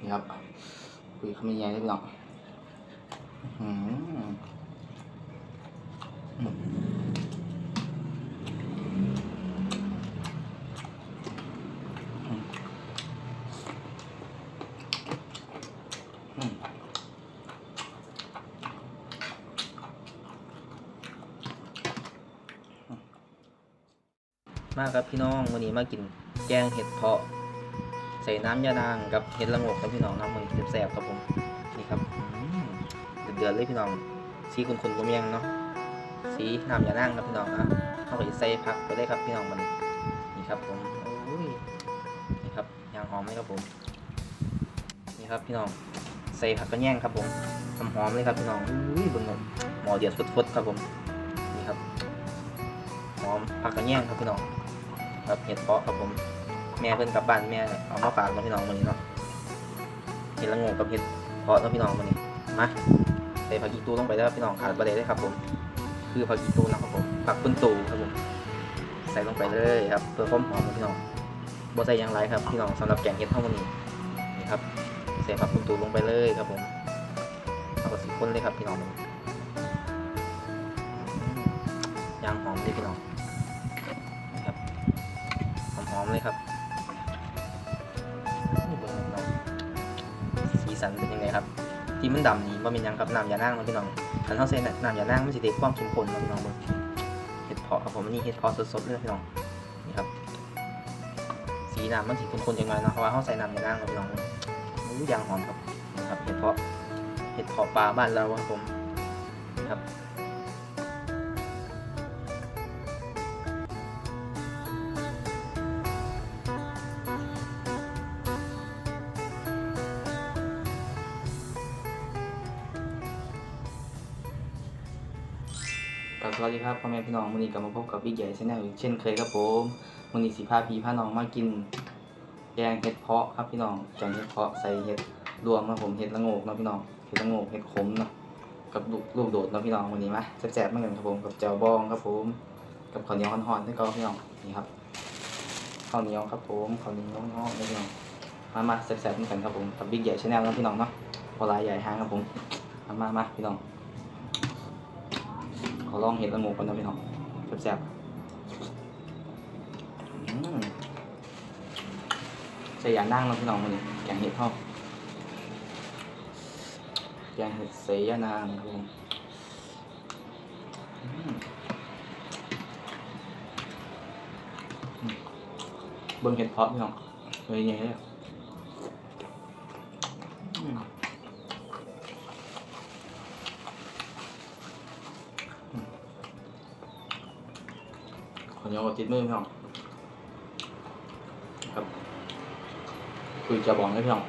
นี่ครับคุยเขาไม่แย่ได้พี่น้องอืมอืมอืมอืมมาครับพี่น้องวันนี้มากินแกงเห็ดเพาะ ใส่น้ำยานางกับเห็ดละงกครับพี่น้องน้ำมันแซ่บๆครับผมนี่ครับอืมเดือดเลยพี่น้องสีขุ่นๆก็เมียงเนาะสีน้ำยานางครับพี่น้องอะเข้าไปใส่ผักไปได้ครับพี่น้องมันนี่ครับผมโอ้ยนี่ครับยางหอมไหมครับผมนี่ครับพี่น้องใส่ผักกระแยงครับผมหอมเลยครับพี่น้องอุ้ยบิ่งหมหมอเดือดฟดๆครับผมนี่ครับหอมผักกระแยงครับพี่น้องครับเห็ดเพาะครับผม แม่เพิ่นกลับบ้านแม่เอามาฝากมาพี่น้องวันนี้เนาะเห็ดละโงกับเห็ดเพาะเนาะพี่น้องวันนี้มาใส่ผักอีตูลงไปแล้วครับพี่น้องขาดประเดี๋ยวได้ครับผม คือผักอีตูนะครับผมผักปุ้นตูครับผมใส่ลงไปเลยครับเพื่อความหอมพี่น้องบ่ใส่ยังไรครับพี่น้องสำหรับแกงเห็ดเท่าวันนี้นี่ครับใส่ผักปุ้นตูลงไปเลยครับผมเอากระสีข้นเลยครับพี่น้องย่างหอมเลยพี่น้อง ดำนี่ว่าเป็นยังครับน้ำยานั่งนพี่น้องคันเขาเส่น้ำยานั่งมันจะได้ความเข้มข้นนะพี่น้องเบิ่งเห็ดเพาะครับผมนี่เห็ดเพาะสดๆเลยพี่น้องนี่ครับสีน้ำมันสีข้นๆจังไงเนาะเพราะว่าเขาใส่น้ำยานั่งนะพี่น้องมันยางหอมครับนี่ครับเห็ดเพาะเห็ดเพาะปลาบ้านเราครับผมครับ ครับสวัสดีครับพ่อแม่พี่น้องวันนี้กลับมาพบกับวิกใหญ่ชแนลอีกเช่นเคยครับผมวันนี้สีพาพี่พาน้องมากิน แกงเห็ดเพาะครับพี่น้องแกงเห็ดเพาะใส่เห็ดรวมครับผมเห็ดละโงกเนาะพี่น้องเห็ดละโงกเห็ดขมเนาะกับลูกโดดเนาะพี่น้องวันนี้มาแซ่บๆมากันครับผมกับแจ่วบองครับผมกับข้าวเหนียวห่อนๆที่ก็พี่น้องนี่ครับข้าวเหนียวครับผมข้าวเหนียวห่อนๆนะพี่น้องมามาแซ่บๆมากันครับผมกับวิกใหญ่ชแนลนะพี่น้องเนาะพอลายใหญ่ห้างครับผมมามาพี่น้อง ขอลองเห็ดละโงกกันนะพี่น้องแซ่บๆใส่ยานั่งแล้วพี่น้องมันนี่แกงเห็ดทอดแกงเห็ดใส่ยานางครับผมเบิ่งเห็ดเพาะพี่น้องเลยใหญ่เลย ขอเนียวกับติดมือพี่น้องครับคุยจะบอกให้พี่น้อง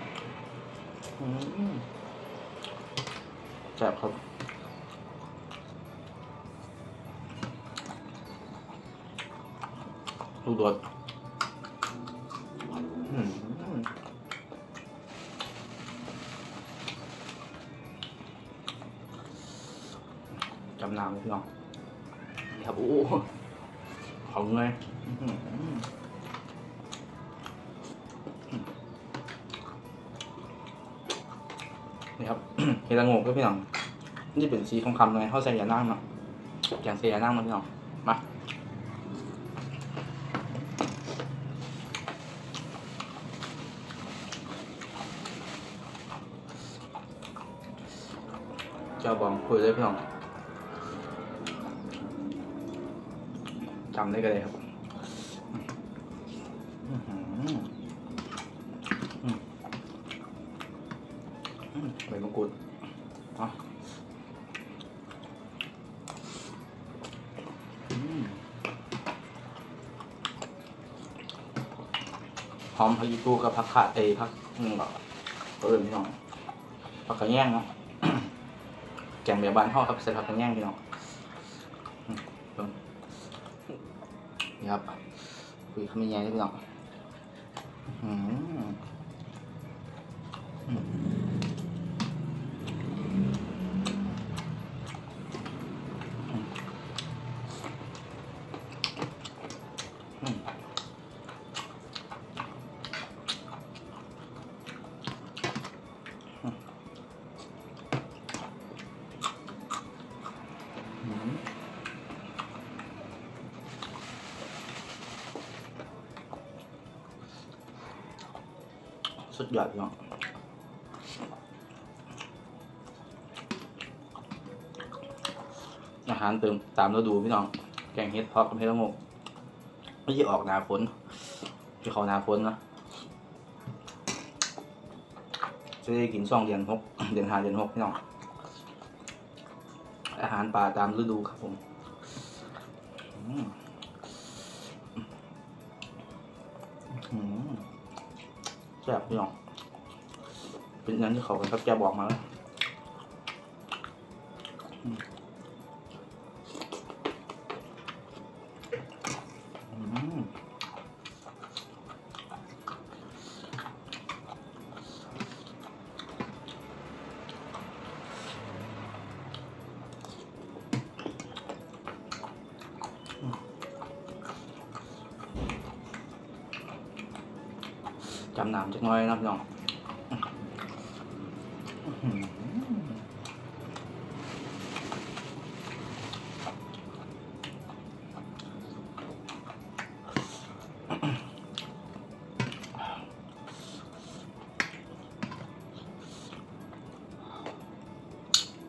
แซ่บครับลูกโดดจำนำพี่น้องครับโอ้ ของเลยนี่ครับเฮดละโงกด้วยพี่น้องนี่เป็นสีทองคำเลยเขาใส่ยานั่งเนาะแกงใส่ยานั่งมาพี่น้องมาเจ้าบองคุยเลยพี่น้อง จำได้กันเลยครับอื้อหืออืมอืมใบมะกรูดอะอืมหอมผักอีตูกับผักขาเอยผักอืมแบบเออพี่น้องผักกระแยงเนาะแกงแบบบ้านห่อครับใส่ผักกระแยงพี่น้องอืมเบิ่ง นี่ ครับคุยคำยังไงพี่น้องอื้อหืออืมอืมอืม สุดยอดพี่น้องอาหารเติมตามฤดูพี่น้อง แกงเห็ดเพาะกับเห็ดละโงกไม่ใช่ออกนาฝนที่เขานาฝนนะจะได้กินช่องเดือนหกเดือนห้าเดือนหกพี่น้อง อาหารป่าตามฤดูครับผม อืม แซ่บพี่น้อง เป็นอย่างที่เขาครับแกบอกมาแล้วำนามจักน้อยนะพี่น้อง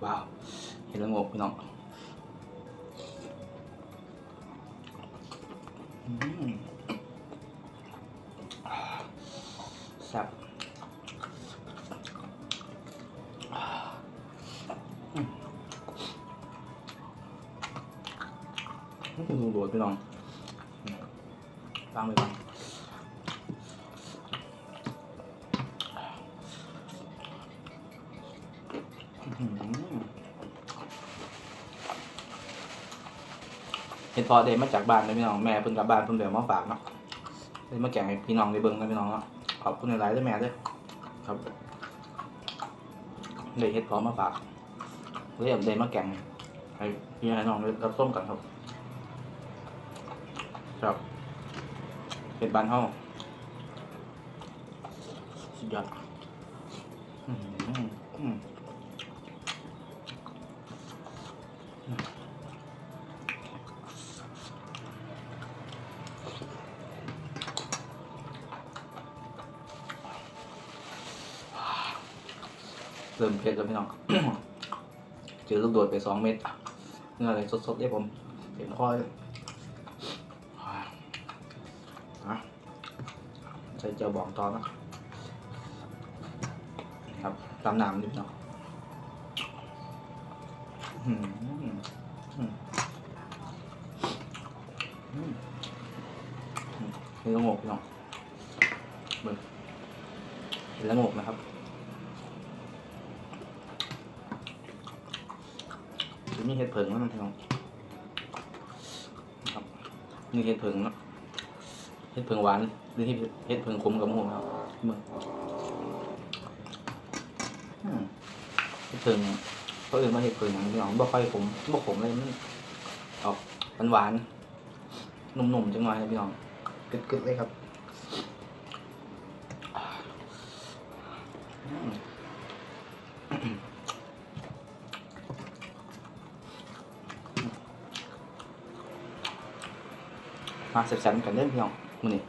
ว้าวเห็นแล้วงกพี่น้อง แซ่บอืมดูโดดพี่น้องตังไปก่อนเห็นพอเดมาจากบ้านเลยพี่น้องแม่เพิ่งกลับบ้านเพิ่งเดี๋ยวมาฝากเนาะเลยมาแกงให้พี่น้องได้เบิ่งนะพี่น้องเนาะ ขอบคุณหลายๆด้วยแม่ด้วยครับเลยเฮ็ดพร้อมมาฝากเลยเอาได้มาแกงให้พี่ให้น้องเรับส้มกันครับ ครับเห็ดบานห้องสุดยอดอืมอืม เมเผ็ดแล้วพี่น้องเจอลูกโดดไปสองเม็ดเนื้ออะไรสดๆได้ผมเห็นค่อยอะใส่เจียวบองตอนนะครับตามน้ำนิดหน่อยอื้อหืออืมอืมอืมเห็นแล้วงกพี่น้องเบิ่งเห็นแล้วงกนะครับ จะมีเห็ดเผิงแล้วมันพี่น้องครับนี่เห็ดเผิงเนาะเห็ดเผิงหวานหรือเห็ดเห็ดเผิงขมกับมะม่วงครับมึงอืมเห็ดเผิงเขาเอื่นมาเห็ดเผิงอย่างพี่น้องบ่ค่อยขมบ่ขมเลยมันออกหวานๆนุ่มๆจังหน่อยนะพี่น้องกึดๆเลยครับอื มมาแซ่บๆกันเด้อพี่น้องมื้อนี้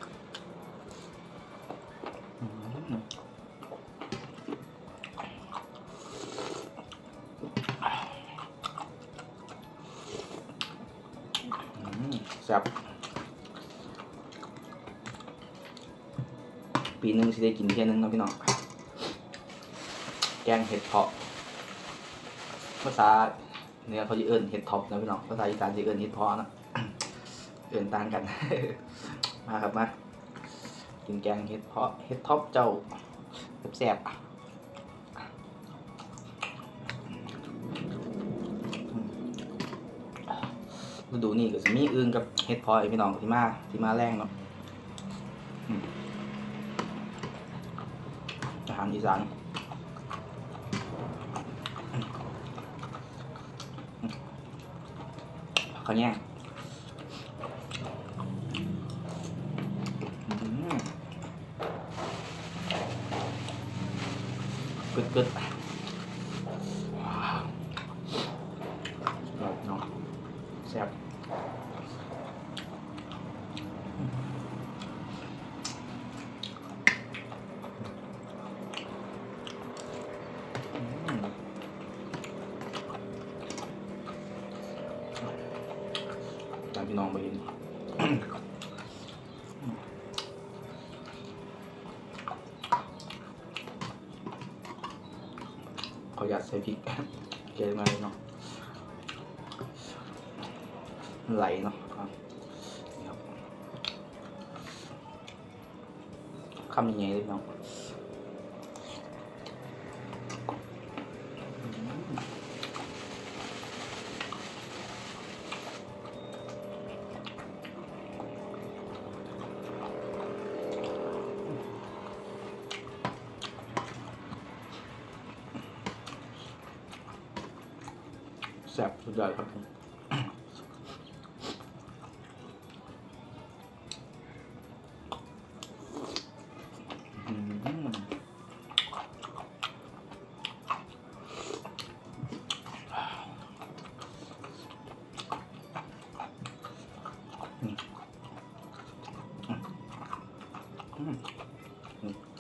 แซ่บปีหนึงสิได้กินเที่ยหนึงนะพี่น้องแกงเห็ดเพาะภาษาเหนือเขาจะเอิ้นเห็ดท็อปนะพี่น้องภาษาอีสานจะเอิ้นเห็ดเพาะนะ เอื่นต่างกัน มาครับมากินแกงเห็ดเพาะเห็ดท็อปเจ้าแซ่บๆฤดูนี่ก็จะมีอึ่งกับเห็ดพาะไอ้พี่น้องที่มาที่มาแรงเนาะอาหารอีสานข้าวแย่ง อืมกึดกึดว้าวสุดยอดเนาะแซ่บ พี่น้องไปเห็นขออยากใส่พริกเกลือมาเลยเนาะไหลเนาะครับคำยังไงเลยเนาะ แซ่บสุดยอดครับผม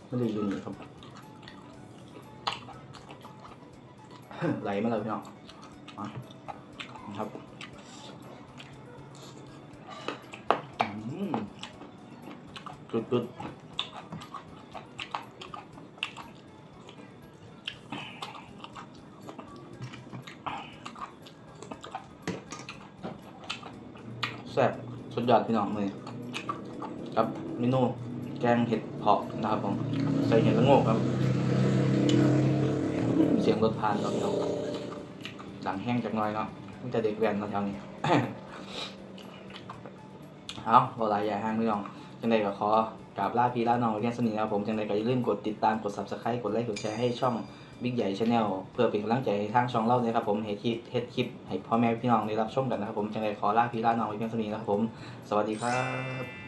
ไม่ได้ยืนเลยครับ ไหลมาเลยพี่น้อง จุดแซ่บสุดยอดพี่น้องเลยครับเมนูแกงเห็ดเผาะนะครับผมใส่เห็ดละโงกครับ เสียงรถผ่านเราพี่น้องดังแห้งจักน่อยเนาะมันจะเด็กแว้นมาแถวนี้ เอาเวลายาห้างพี่น้อง จังใดก็ขอกราบลาพี่ลาน้องว้เพียงสนิทนะครับผมจังใดก็อย่าลืมกดติดตามกด subscribe กดไลค์กดแชร์ให้ช่องบิ๊กใหญ่ชาแนลเพื่อเป็นกำลังใจให้ทางช่องเล่าเลยครับผมเฮ็ดคลิปเฮ็ดคลิปให้พ่อแม่พี่น้องได้รับชมกันนะครับผมจังใดขอลาพี่ลาน้องว้เพียงสนิทนะครับผม สวัสดีครับ